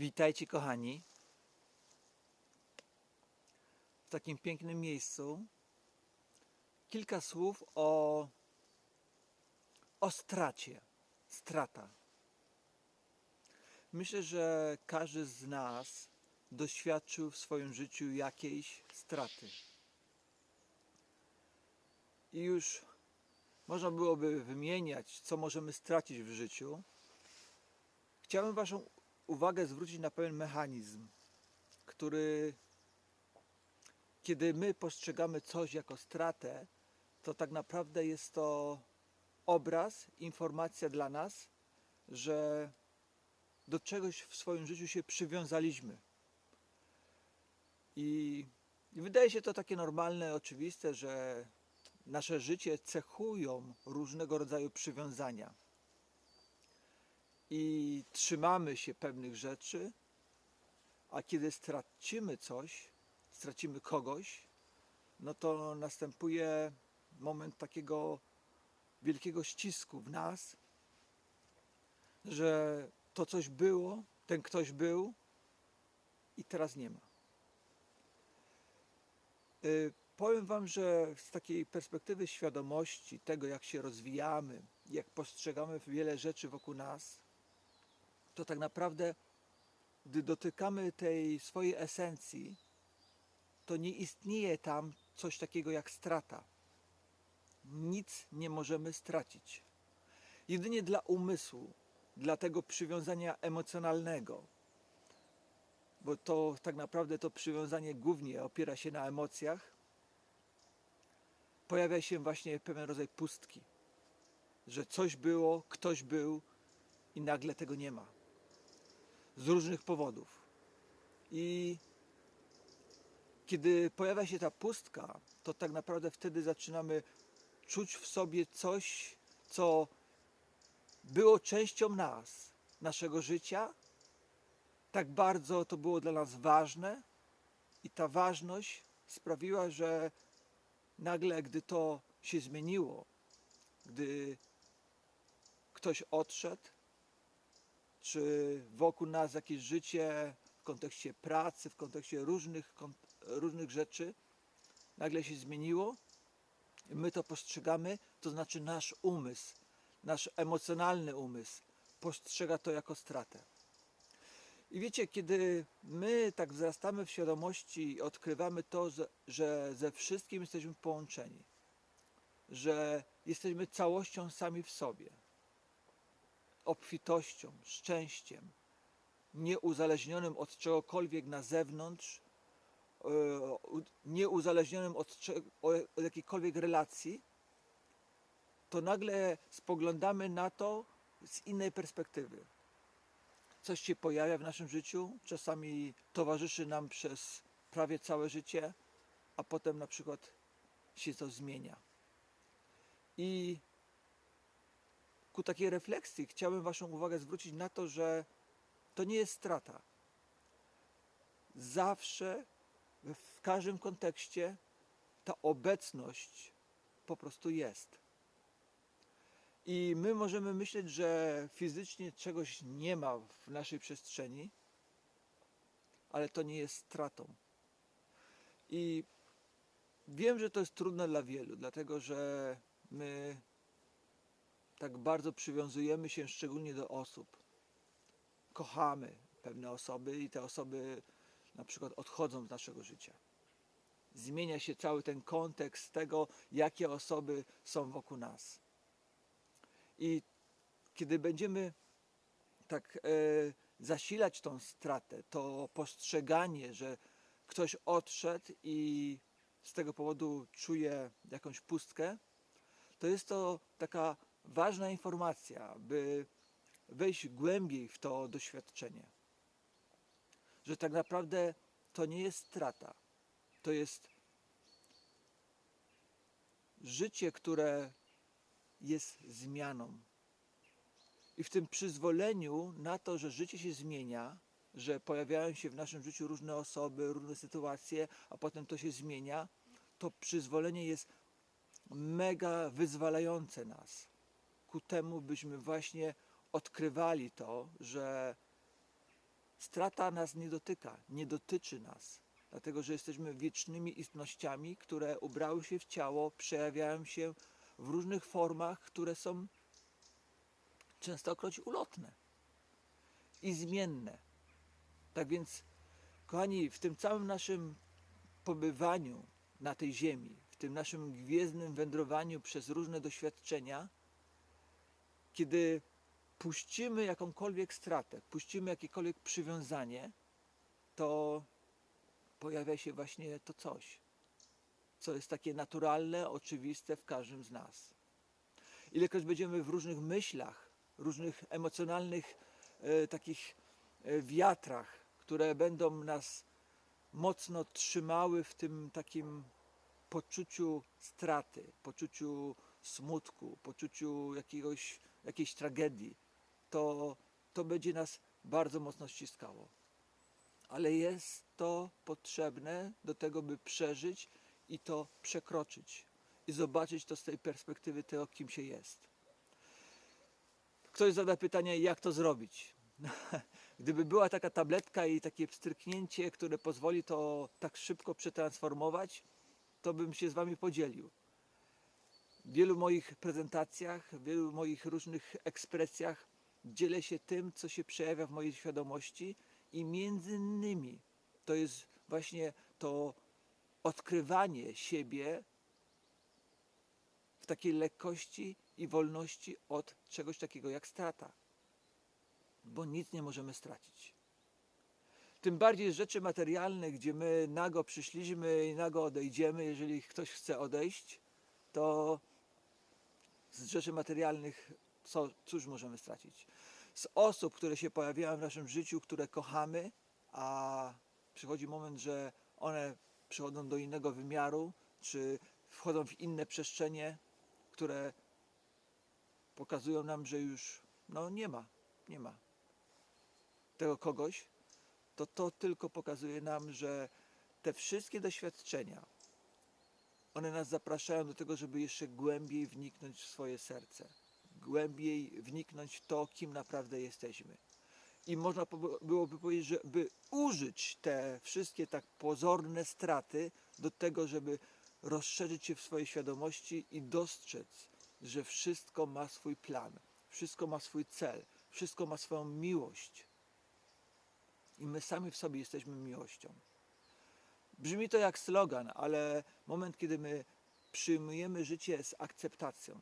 Witajcie kochani w takim pięknym miejscu. Kilka słów o, o stracie. Strata. Myślę, że każdy z nas doświadczył w swoim życiu jakiejś straty. I już można byłoby wymieniać, co możemy stracić w życiu. Chciałbym Waszą uwagę zwrócić na pewien mechanizm, który, kiedy my postrzegamy coś jako stratę, to tak naprawdę jest to obraz, informacja dla nas, że do czegoś w swoim życiu się przywiązaliśmy. I, i wydaje się to takie normalne, oczywiste, że nasze życie cechują różnego rodzaju przywiązania i trzymamy się pewnych rzeczy, a kiedy stracimy coś, stracimy kogoś, no to następuje moment takiego wielkiego ścisku w nas, że to coś było, ten ktoś był i teraz nie ma. Y, Powiem Wam, że z takiej perspektywy świadomości tego, jak się rozwijamy, jak postrzegamy wiele rzeczy wokół nas, to tak naprawdę, gdy dotykamy tej swojej esencji, to nie istnieje tam coś takiego jak strata. Nic nie możemy stracić. Jedynie dla umysłu, dla tego przywiązania emocjonalnego, bo to tak naprawdę to przywiązanie głównie opiera się na emocjach, pojawia się właśnie pewien rodzaj pustki, że coś było, ktoś był i nagle tego nie ma z różnych powodów. I kiedy pojawia się ta pustka, to tak naprawdę wtedy zaczynamy czuć w sobie coś, co było częścią nas, naszego życia. Tak bardzo to było dla nas ważne, i ta ważność sprawiła, że nagle, gdy to się zmieniło, gdy ktoś odszedł, czy wokół nas jakieś życie w kontekście pracy, w kontekście różnych, różnych rzeczy nagle się zmieniło, my to postrzegamy, to znaczy nasz umysł, nasz emocjonalny umysł postrzega to jako stratę. I wiecie, kiedy my tak wzrastamy w świadomości i odkrywamy to, że ze wszystkim jesteśmy połączeni, że jesteśmy całością sami w sobie, obfitością, szczęściem, nieuzależnionym od czegokolwiek na zewnątrz, e, nieuzależnionym od, od jakiejkolwiek relacji, to nagle spoglądamy na to z innej perspektywy. Coś się pojawia w naszym życiu, czasami towarzyszy nam przez prawie całe życie, a potem na przykład się to zmienia. I ku takiej refleksji chciałbym Waszą uwagę zwrócić na to, że to nie jest strata. Zawsze, w każdym kontekście, ta obecność po prostu jest. I my możemy myśleć, że fizycznie czegoś nie ma w naszej przestrzeni, ale to nie jest stratą. I wiem, że to jest trudne dla wielu, dlatego że my tak bardzo przywiązujemy się szczególnie do osób. Kochamy pewne osoby i te osoby na przykład odchodzą z naszego życia. Zmienia się cały ten kontekst tego, jakie osoby są wokół nas. I kiedy będziemy tak e, zasilać tą stratę, to postrzeganie, że ktoś odszedł i z tego powodu czuje jakąś pustkę, to jest to taka ważna informacja, by wejść głębiej w to doświadczenie. Że tak naprawdę to nie jest strata. To jest życie, które jest zmianą. I w tym przyzwoleniu na to, że życie się zmienia, że pojawiają się w naszym życiu różne osoby, różne sytuacje, a potem to się zmienia, to przyzwolenie jest mega wyzwalające nas ku temu, byśmy właśnie odkrywali to, że strata nas nie dotyka, nie dotyczy nas, dlatego że jesteśmy wiecznymi istnościami, które ubrały się w ciało, przejawiają się w różnych formach, które są częstokroć ulotne i zmienne. Tak więc, kochani, w tym całym naszym pobywaniu na tej ziemi, w tym naszym gwiezdnym wędrowaniu przez różne doświadczenia, kiedy puścimy jakąkolwiek stratę, puścimy jakiekolwiek przywiązanie, to pojawia się właśnie to coś, co jest takie naturalne, oczywiste w każdym z nas. Ilekroć będziemy w różnych myślach, różnych emocjonalnych e, takich e, wiatrach, które będą nas mocno trzymały w tym takim poczuciu straty, poczuciu smutku, poczuciu jakiegoś, jakiejś tragedii, to, to będzie nas bardzo mocno ściskało. Ale jest to potrzebne do tego, by przeżyć i to przekroczyć i zobaczyć to z tej perspektywy tego, kim się jest. Ktoś zada pytanie, jak to zrobić? Gdyby była taka tabletka i takie pstryknięcie, które pozwoli to tak szybko przetransformować, to bym się z Wami podzielił. W wielu moich prezentacjach, w wielu moich różnych ekspresjach dzielę się tym, co się przejawia w mojej świadomości i między innymi to jest właśnie to odkrywanie siebie w takiej lekkości i wolności od czegoś takiego jak strata. Bo nic nie możemy stracić. Tym bardziej rzeczy materialnych, gdzie my nago przyszliśmy i nago odejdziemy, jeżeli ktoś chce odejść, to z rzeczy materialnych co, cóż możemy stracić? Z osób, które się pojawiają w naszym życiu, które kochamy, a przychodzi moment, że one przychodzą do innego wymiaru, czy wchodzą w inne przestrzenie, które pokazują nam, że już no nie ma, nie ma tego kogoś, to to tylko pokazuje nam, że te wszystkie doświadczenia, one nas zapraszają do tego, żeby jeszcze głębiej wniknąć w swoje serce, głębiej wniknąć w to, kim naprawdę jesteśmy. I można byłoby powiedzieć, żeby użyć te wszystkie tak pozorne straty do tego, żeby rozszerzyć się w swojej świadomości i dostrzec, że wszystko ma swój plan, wszystko ma swój cel, wszystko ma swoją miłość. I my sami w sobie jesteśmy miłością. Brzmi to jak slogan, ale moment, kiedy my przyjmujemy życie z akceptacją,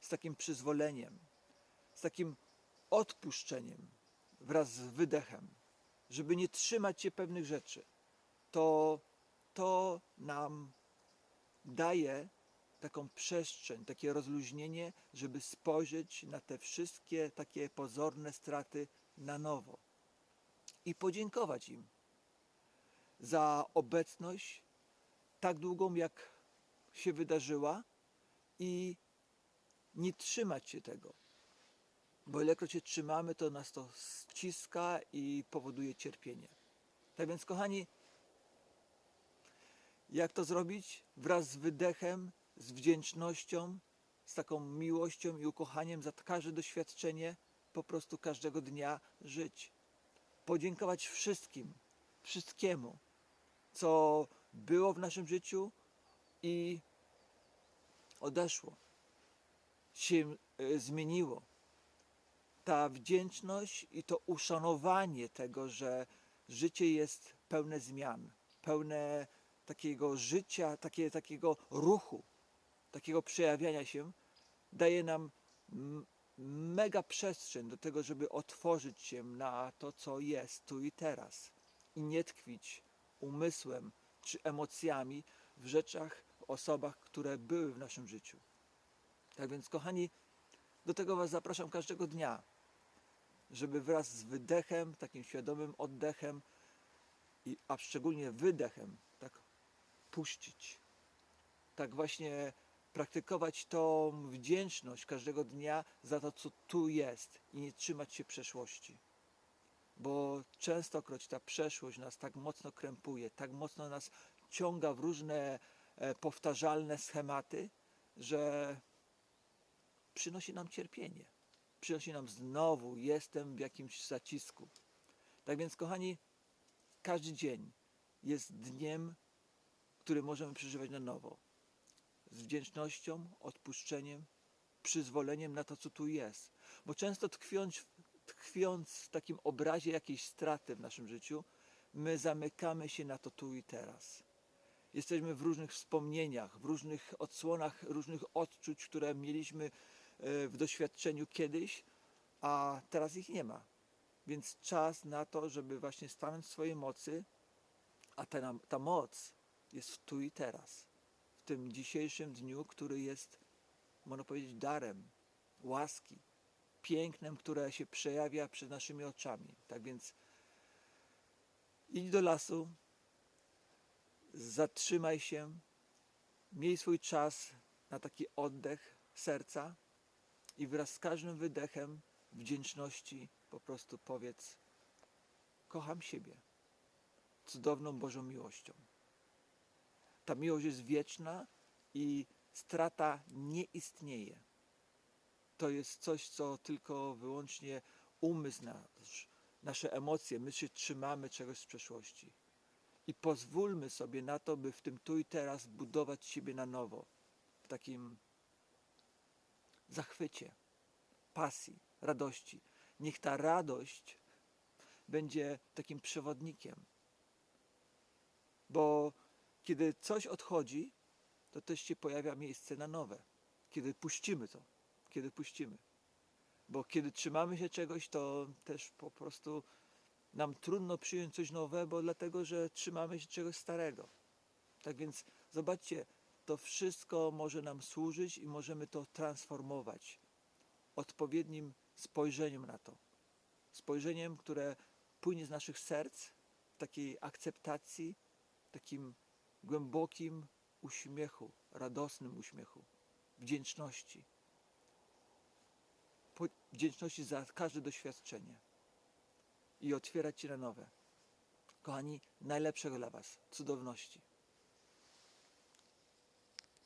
z takim przyzwoleniem, z takim odpuszczeniem wraz z wydechem, żeby nie trzymać się pewnych rzeczy, to to nam daje taką przestrzeń, takie rozluźnienie, żeby spojrzeć na te wszystkie takie pozorne straty na nowo i podziękować im za obecność tak długą, jak się wydarzyła i nie trzymać się tego. Bo ilekroć się trzymamy, to nas to ściska i powoduje cierpienie. Tak więc, kochani, jak to zrobić? Wraz z wydechem, z wdzięcznością, z taką miłością i ukochaniem za każde doświadczenie, po prostu każdego dnia żyć. Podziękować wszystkim, wszystkiemu, co było w naszym życiu i odeszło, się e, zmieniło. Ta wdzięczność i to uszanowanie tego, że życie jest pełne zmian, pełne takiego życia, takie, takiego ruchu, takiego przejawiania się, daje nam mega przestrzeń do tego, żeby otworzyć się na to, co jest tu i teraz i nie tkwić umysłem czy emocjami w rzeczach, w osobach, które były w naszym życiu. Tak więc, kochani, do tego Was zapraszam każdego dnia, żeby wraz z wydechem, takim świadomym oddechem, i, a szczególnie wydechem, tak puścić. Tak właśnie praktykować tą wdzięczność każdego dnia za to, co tu jest i nie trzymać się przeszłości. Bo częstokroć ta przeszłość nas tak mocno krępuje, tak mocno nas ciąga w różne e, powtarzalne schematy, że przynosi nam cierpienie. Przynosi nam znowu, jestem w jakimś zacisku. Tak więc, kochani, każdy dzień jest dniem, który możemy przeżywać na nowo. Z wdzięcznością, odpuszczeniem, przyzwoleniem na to, co tu jest. Bo często tkwiąc, tkwiąc w takim obrazie jakiejś straty w naszym życiu, my zamykamy się na to tu i teraz. Jesteśmy w różnych wspomnieniach, w różnych odsłonach, różnych odczuć, które mieliśmy e, w doświadczeniu kiedyś, a teraz ich nie ma. Więc czas na to, żeby właśnie stanąć w swojej mocy, a ta, ta moc jest w tu i teraz. W tym dzisiejszym dniu, który jest, można powiedzieć, darem, łaski, pięknem, które się przejawia przed naszymi oczami. Tak więc idź do lasu, zatrzymaj się, miej swój czas na taki oddech serca i wraz z każdym wydechem wdzięczności po prostu powiedz: Kocham siebie cudowną Bożą miłością. Ta miłość jest wieczna i strata nie istnieje. To jest coś, co tylko wyłącznie umysł nasz, nasze emocje, my się trzymamy czegoś z przeszłości. I pozwólmy sobie na to, by w tym tu i teraz budować siebie na nowo, w takim zachwycie, pasji, radości. Niech ta radość będzie takim przewodnikiem. Bo kiedy coś odchodzi, to też się pojawia miejsce na nowe. Kiedy puścimy to, kiedy puścimy. Bo kiedy trzymamy się czegoś, to też po prostu nam trudno przyjąć coś nowego, dlatego że trzymamy się czegoś starego. Tak więc zobaczcie, to wszystko może nam służyć i możemy to transformować odpowiednim spojrzeniem na to. Spojrzeniem, które płynie z naszych serc, takiej akceptacji, takim głębokim uśmiechu, radosnym uśmiechu, wdzięczności. Wdzięczności za każde doświadczenie i otwierać się na nowe. Kochani, najlepszego dla Was, cudowności.